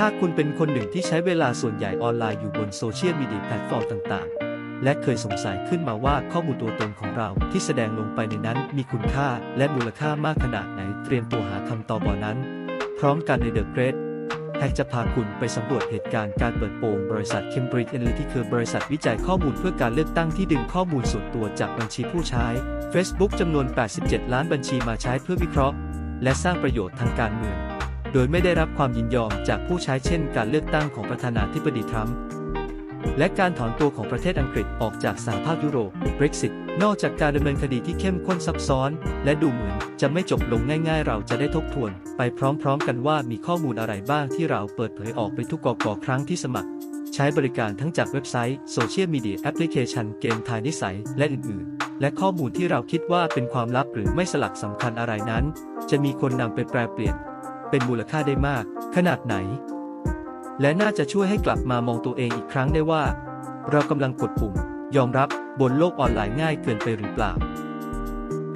ถ้าคุณเป็นคนหนึ่งที่ใช้เวลาส่วนใหญ่ออนไลน์อยู่บนโซเชียลมีเดียแพลตฟอร์มต่างๆ และเคยสงสัยขึ้นมาว่าข้อมูลตัวตนของเราที่แสดงลงไปในนั้นมีคุณค่าและมูลค่ามากขนาดไหนเตรียมตัวหาคำตอบบนั้น พร้อมกันในเดอะเกรดแฮกจะพาคุณไปสำรวจเหตุการณ์การเปิดโปงบริษัท Cambridge Analytica บริษัทวิจัยข้อมูลเพื่อการเลือกตั้งที่ดึงข้อมูลส่วนตัวจากบัญชีผู้ใช้ Facebook จำนวน 87 ล้านบัญชีมาใช้เพื่อวิเคราะห์ และสร้างประโยชน์ทางการเมือง โดยไม่ได้รับความยินยอมจากผู้ใช้เช่นการเลือกตั้งของประธานาธิบดีทรัมป์และการถอนตัวของประเทศอังกฤษออกจากสหภาพยุโรป Brexit นอกจากการดำเนินคดีที่เข้มข้นซับซ้อน และดูเหมือนจะไม่จบลงง่ายๆ เราจะได้ทบทวน ไปพร้อมๆ กันว่ามีข้อมูลอะไรบ้างที่เราเปิดเผยออกไปทุกกอกอครั้งที่สมัคร ใช้บริการทั้งจากเว็บไซต์โซเชียลมีเดียแอปพลิเคชันเกมทายนิสัย และอื่นๆ และข้อมูลที่เราคิดว่าเป็นความลับหรือไม่สลักสำคัญอะไรนั้น จะมีคนนำไปแปลเปลี่ยน เป็นมูลค่าได้มาก ขนาดไหน และน่าจะช่วยให้กลับมามองตัวเองอีกครั้งได้ว่า เรากำลังกดปุ่ม ยอมรับบนโลกออนไลน์ง่ายเกินไปหรือเปล่า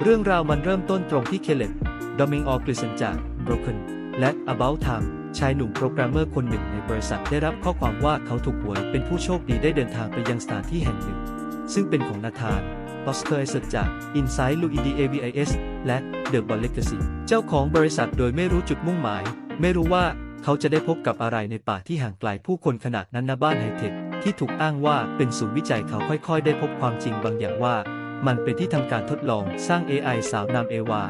เรื่องราวมันเริ่มต้นตรงที่เคเลตดอมิงออกริสันจาก Broken และ About Time ชายหนุ่มโปรแกรมเมอร์คนหนึ่งในบริษัทได้รับข้อความว่าเขาถูกหวยเป็นผู้โชคดีได้เดินทางไปยังสถานที่แห่งหนึ่ง ซึ่งเป็นของนาธานลอสเคอร์เซจาก Inside l u i d AVIS และ The b o l Legacy เจ้าของบริษัทโดยไม่รู้จุดมุ่งหมาย ไม่รู้ว่าเขาจะได้พบกับอะไรในป่าที่ห่างไกลผู้คนขนาดนั้นณบ้านไฮเทคที่ถูกอ้างว่าเป็นศูนย์วิจัยเขาค่อยๆ ได้พบความจริงบางอย่างว่า มันเป็นที่ทำการทดลองสร้าง AI สาวนามเอวา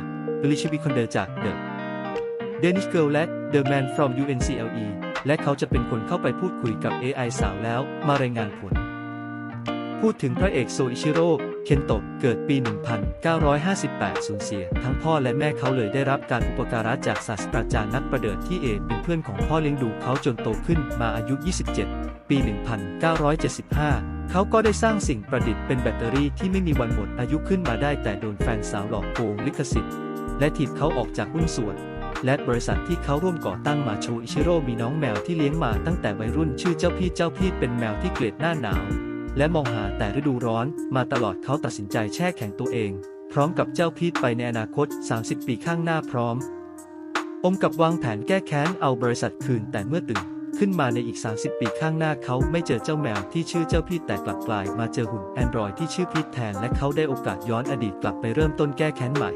ลิชิบิคอนเดอร์จาก The Danish Girl และ The Man from UNCLE และเขาจะเป็นคนเข้าไปพูดคุยกับ AI สาวแล้วมารายงานผล พูดถึงพระเอกโซอิชิโร่ เคนโตะเกิดปี 1958 สูญเสีย ทั้งพ่อและแม่เขาเลยได้รับการอุปการะจากศาสตราจารย์นักประเดิดที่เอเป็นเพื่อนของพ่อเลี้ยงดูเขาจนโตขึ้นมาอายุ 27 ปี 1975เขาก็ได้สร้างสิ่งประดิษฐ์เป็นแบตเตอรี่ที่ไม่มีวันหมดอายุขึ้นมาได้แต่โดนแฟนสาวหลอกโกงลิขสิทธิ์ และถีบเขาออกจากหุ้นส่วน และบริษัทที่เขาร่วมก่อตั้งมาโชอิชิโร่มีน้องแมวที่เลี้ยงมาตั้งแต่วัยรุ่นชื่อเจ้าพี่เจ้าพี่เป็นแมวที่เกลียดหน้าหนาว และมองหาแต่ฤดูร้อนมาตลอดเขาตัดสินใจแช่แข็งตัวเอง พร้อมกับเจ้าพีทไปในอนาคต 30 ปีข้างหน้าพร้อม อมกับวางแผนแก้แค้นเอาบริษัทคืนแต่เมื่อตื่นขึ้นมาในอีก 30 ปีข้างหน้าเขาไม่เจอเจ้าแมวที่ชื่อเจ้าพีทแต่กลับกลายมาเจอหุ่นแอนดรอยที่ชื่อพีทแทนและเขาได้โอกาสย้อนอดีตกลับไปเริ่มต้นแก้แค้นใหม่